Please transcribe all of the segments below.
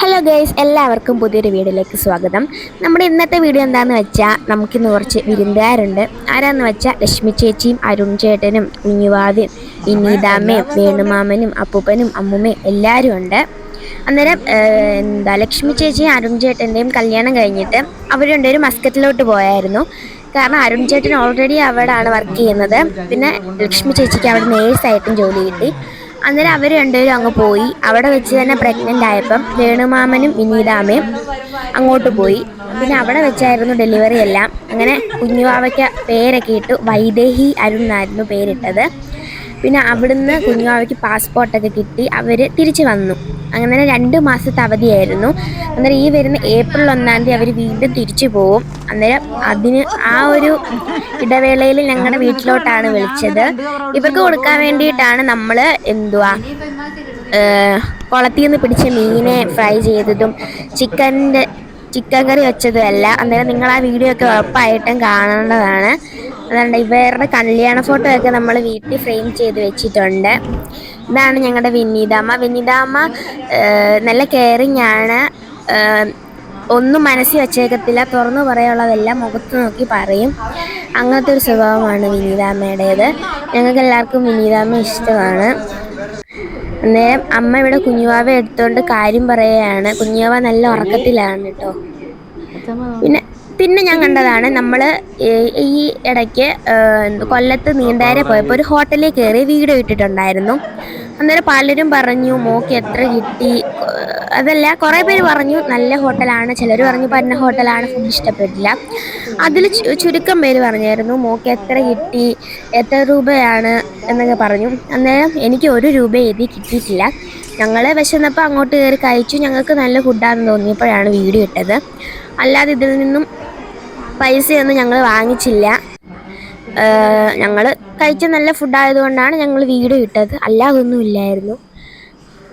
Hello guys എല്ലാവർക്കും പുതിയൊരു വീഡിയോയിലേക്ക് സ്വാഗതം. നമ്മുടെ ഇന്നത്തെ വീഡിയോ എന്താന്ന് വെച്ചാൽ നമുക്കിന്ന് കുറച്ച് വിരുന്നുകാരുണ്ട്. ആരാന്ന് വെച്ചാൽ ലക്ഷ്മി ചേച്ചിയും അരുൺ ചേട്ടനും കുഞ്ഞുവാവയും വിനീതാമ്മയും വേണുമാമനും അപ്പൂപ്പനും അമ്മുമ്മയും എല്ലാവരും ഉണ്ട്. അന്നേരം എന്താ ലക്ഷ്മി ചേച്ചിയും അരുൺ ചേട്ടന്റെയും കല്യാണം കഴിഞ്ഞിട്ട് അവർ രണ്ടുപേരും മസ്കറ്റിലോട്ട് പോയായിരുന്നു. കാരണം അരുൺ ചേട്ടൻ ഓൾറെഡി അവിടെയാണ് വർക്ക് ചെയ്യുന്നത്. പിന്നെ ലക്ഷ്മി ചേച്ചിക്ക് അവിടെ നേഴ്സായിട്ടും ജോലി കിട്ടി. അന്നേരം അവർ രണ്ടുപേരും അങ്ങ് പോയി. അവിടെ വെച്ച് തന്നെ പ്രഗ്നന്റ് ആയപ്പം വേണുമാമനും വിനീതാമയും അങ്ങോട്ട് പോയി. പിന്നെ അവിടെ വെച്ചായിരുന്നു ഡെലിവറി എല്ലാം. അങ്ങനെ കുഞ്ഞുവാവയ്ക്ക് പേരൊക്കെ ഇട്ടു. വൈദേഹി അരുൺ എന്നായിരുന്നു പേരിട്ടത്. പിന്നെ അവിടുന്ന് കുഞ്ഞുവാവയ്ക്ക് പാസ്പോർട്ടൊക്കെ കിട്ടി. അവർ തിരിച്ചു വന്നു. അങ്ങനെ രണ്ട് മാസത്തെ അവധിയായിരുന്നു. അന്നേരം ഈ വരുന്ന ഏപ്രിൽ ഒന്നാം തീയതി അവർ വീണ്ടും തിരിച്ചു പോവും. അന്നേരം അതിന് ആ ഒരു ഇടവേളയിൽ ഞങ്ങളുടെ വീട്ടിലോട്ടാണ് വിളിച്ചത്. ഇവർക്ക് കൊടുക്കാൻ വേണ്ടിയിട്ടാണ് നമ്മൾ എന്തുവാ കുളത്തിൽ നിന്ന് പിടിച്ച മീനെ ഫ്രൈ ചെയ്തതും ചിക്കന്റെ ചിക്കൻ കറി വെച്ചതും അല്ല അന്നേരം നിങ്ങൾ ആ വീഡിയോ ഒക്കെ ഉറപ്പായിട്ടും കാണേണ്ടതാണ്. അതുകൊണ്ട് ഇവരുടെ കല്യാണ ഫോട്ടോ ഒക്കെ നമ്മൾ വീട്ടിൽ ഫ്രെയിം ചെയ്ത് വെച്ചിട്ടുണ്ട്. ഇതാണ് ഞങ്ങളുടെ വിനീതാമ്മ. വിനീതാമ്മ നല്ല കെയറിങ് ആണ്. ഒന്നും മനസ്സിൽ വെച്ചേക്കത്തില്ല. തുറന്നു പറയാനുള്ളതെല്ലാം മുഖത്ത് നോക്കി പറയും. അങ്ങനത്തെ ഒരു സ്വഭാവമാണ് വിനീതാമ്മയുടേത്. ഞങ്ങൾക്ക് എല്ലാവർക്കും വിനീതാമ്മ ഇഷ്ടമാണ്. അന്നേരം അമ്മ ഇവിടെ കുഞ്ഞുവാവ എടുത്തോണ്ട് കാര്യം പറയുകയാണ് കുഞ്ഞുവാവ നല്ല ഉറക്കത്തിലാണ് കേട്ടോ. പിന്നെ പിന്നെ ഞാൻ കണ്ടതാണ് നമ്മൾ ഈ ഇടയ്ക്ക് കൊല്ലത്ത് നീണ്ടാരെ പോയപ്പോൾ ഒരു ഹോട്ടലിൽ കയറി വീഡിയോ ഇട്ടിട്ടുണ്ടായിരുന്നു അന്നേരം പലരും പറഞ്ഞു മോക്ക് എത്ര കിട്ടി? അതല്ല കുറേ പേര് പറഞ്ഞു നല്ല ഹോട്ടലാണ്. ചിലർ പറഞ്ഞു പറഞ്ഞ ഹോട്ടലാണ് ഫുഡ് ഇഷ്ടപ്പെട്ടില്ല അതിൽ ചുരുക്കം പേര് പറഞ്ഞായിരുന്നു മോക്ക് എത്ര കിട്ടി? എത്ര രൂപയാണ്? എന്നൊക്കെ പറഞ്ഞു. അന്നേരം എനിക്ക് ഒരു രൂപ എഴുതി കിട്ടിയിട്ടില്ല. ഞങ്ങളെ വിശന്നപ്പോൾ അങ്ങോട്ട് കയറി കഴിച്ചു. ഞങ്ങൾക്ക് നല്ല ഫുഡാണെന്ന് തോന്നിയപ്പോഴാണ് വീഡിയോ ഇട്ടത്. അല്ലാതെ ഇതിൽ നിന്നും പൈസയൊന്നും ഞങ്ങൾ വാങ്ങിച്ചില്ല. ഞങ്ങൾ കഴിച്ച നല്ല ഫുഡായതുകൊണ്ടാണ് ഞങ്ങൾ വീഡിയോ ഇട്ടത് അല്ലാതൊന്നും ഇല്ലായിരുന്നു.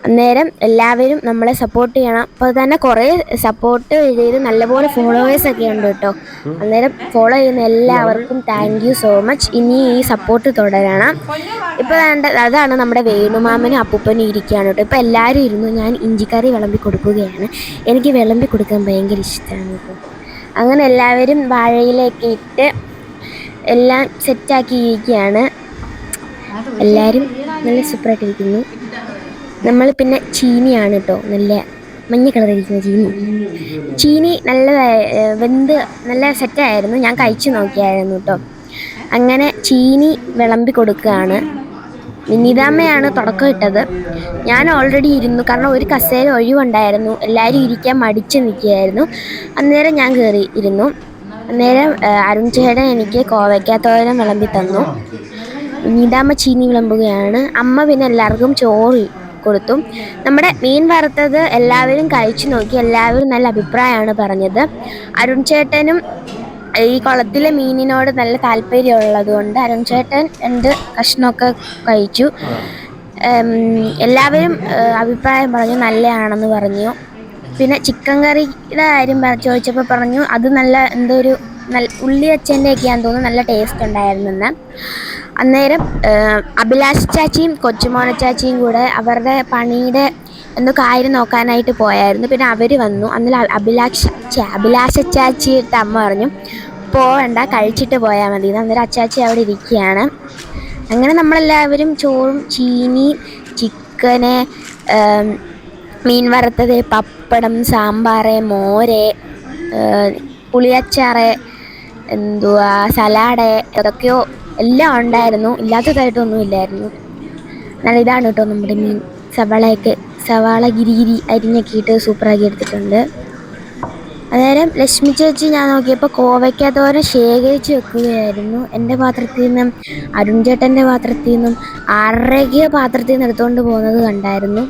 അന്നേരം എല്ലാവരും നമ്മളെ സപ്പോർട്ട് ചെയ്യണം. അപ്പോൾ തന്നെ കുറേ സപ്പോർട്ട് ചെയ്ത് നല്ലപോലെ ഫോളോവേഴ്സ് ഒക്കെ ഉണ്ട് കേട്ടോ അന്നേരം ഫോളോ ചെയ്യുന്ന എല്ലാവർക്കും താങ്ക് യു സോ മച്ച് ഇനി ഈ സപ്പോർട്ട് തുടരണം. ഇപ്പോൾ അതാണ് നമ്മുടെ വേണുമാമനും അപ്പൂപ്പനും ഇരിക്കുകയാണ് കേട്ടോ ഇപ്പോൾ എല്ലാവരും ഇരുന്നു. ഞാൻ ഇഞ്ചിക്കറി വിളമ്പി കൊടുക്കുകയാണ്. എനിക്ക് വിളമ്പി കൊടുക്കാൻ ഭയങ്കര ഇഷ്ടമാണ് കേട്ടോ അങ്ങനെ എല്ലാവരും വാഴയിലേക്ക് ഇട്ട് എല്ലാം സെറ്റാക്കി ഇരിക്കുകയാണ് എല്ലാവരും നല്ല സൂപ്പറായിട്ടിരിക്കുന്നു. നമ്മൾ പിന്നെ ചീനിയാണ് കേട്ടോ നല്ല മഞ്ഞ കളറിരിക്കുന്ന ചീനി. ചീനി നല്ല വെന്ത് നല്ല സെറ്റായിരുന്നു. ഞാൻ കഴിച്ചു നോക്കിയായിരുന്നു കേട്ടോ അങ്ങനെ ചീനി വിളമ്പി കൊടുക്കുകയാണ്. വിനീതാമ്മയാണ് തുടക്കം ഇട്ടത്. ഞാൻ ഓൾറെഡി ഇരുന്നു. കാരണം ഒരു കസേര ഒഴിവുണ്ടായിരുന്നു. എല്ലാവരും ഇരിക്കാൻ മടിച്ച് നിൽക്കുകയായിരുന്നു. അന്നേരം ഞാൻ കയറി ഇരുന്നു. അന്നേരം അരുൺ ചേട്ടൻ എനിക്ക് കോവയ്ക്കാത്തോരൻ വിളമ്പി തന്നു. നീതാമ്മ ചീനി വിളമ്പുകയാണ്. അമ്മ പിന്നെ എല്ലാവർക്കും ചോറ് കൊടുത്തു. നമ്മുടെ മീൻ വറുത്തത് എല്ലാവരും കഴിച്ചു നോക്കി എല്ലാവരും നല്ല അഭിപ്രായമാണ് പറഞ്ഞത്. അരുൺ ചേട്ടനും ഈ കുളത്തിലെ മീനിനോട് നല്ല താല്പര്യമുള്ളത് കൊണ്ട് അരുൺ ചേട്ടൻ രണ്ട് കഷ്ണമൊക്കെ കഴിച്ചു. എല്ലാവരും അഭിപ്രായം പറഞ്ഞു നല്ലതാണെന്ന് പറഞ്ഞു. പിന്നെ ചിക്കൻ കറിയുടെ കാര്യം ചോദിച്ചപ്പോൾ പറഞ്ഞു അത് നല്ല എന്തോ ഒരു നല്ല ഉള്ളി അച്ഛന്റെ ഒക്കെയാന്ന് തോന്നുന്നു നല്ല ടേസ്റ്റ് ഉണ്ടായിരുന്നെന്ന് അന്നേരം അഭിലാഷ് ചാച്ചിയും കൊച്ചുമോന ചാച്ചിയും കൂടെ അവരുടെ പണിയുടെ എന്തോ കാര്യം നോക്കാനായിട്ട് പോയായിരുന്നു. പിന്നെ അവർ വന്നു. അന്നേരം അഭിലാഷ് അഭിലാഷ ചാച്ചിയുടെ അമ്മ പറഞ്ഞു പോവണ്ട കഴിച്ചിട്ട് പോയാൽ മതി. അന്നേരം അച്ചാച്ചി അവിടെ ഇരിക്കുകയാണ്. അങ്ങനെ നമ്മളെല്ലാവരും ചോറും ചീനി ചിക്കന് മീൻ വറുത്തത് പപ്പടം സാമ്പാർ മോര് പുളിയച്ചാറ് എന്തുവാ സലാഡ് ഇതൊക്കെയോ എല്ലാം ഉണ്ടായിരുന്നു. ഇല്ലാത്തതായിട്ടൊന്നും ഇല്ലായിരുന്നു. നല്ല ഇതാണ് കേട്ടോ നമ്മുടെ മീൻ. സവാളയൊക്കെ സവാള ഗിരിഗിരി അരിഞ്ഞൊക്കെ ഇട്ട് സൂപ്പറാക്കി എടുത്തിട്ടുണ്ട്. അന്നേരം ലക്ഷ്മി ചേച്ചി ഞാൻ നോക്കിയപ്പോൾ കോവയ്ക്കത്തോരം ശേഖരിച്ച് വെക്കുകയായിരുന്നു. എന്റെ പാത്രത്തിൽ നിന്നും അരുൺ ചേട്ടന്റെ പാത്രത്തിൽ നിന്നും ആറരയ്ക്ക് പാത്രത്തിൽ നിന്ന് എടുത്തുകൊണ്ട് പോകുന്നത് കണ്ടായിരുന്നു.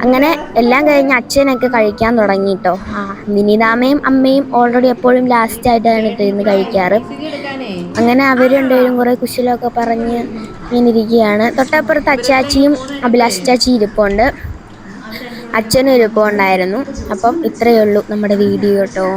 അങ്ങനെ എല്ലാം കഴിഞ്ഞ് അച്ഛനൊക്കെ കഴിക്കാൻ തുടങ്ങി കേട്ടോ ആ നിനിതാമയും അമ്മയും ഓൾറെഡി എപ്പോഴും ലാസ്റ്റ് ആയിട്ടാണ് ഇരുന്ന് കഴിക്കാറ്. അങ്ങനെ അവർ രണ്ടുപേരും കുറേ കുശലമൊക്കെ പറഞ്ഞ് ഇങ്ങനെ തൊട്ടപ്പുറത്ത് അച്ചാച്ചിയും അഭിലാഷ് ചാച്ചി ഇരിപ്പുണ്ട്. അച്ഛനും ഇരിപ്പുണ്ടായിരുന്നു. അപ്പം ഇത്രയേ ഉള്ളൂ നമ്മുടെ വീഡിയോ കേട്ടോ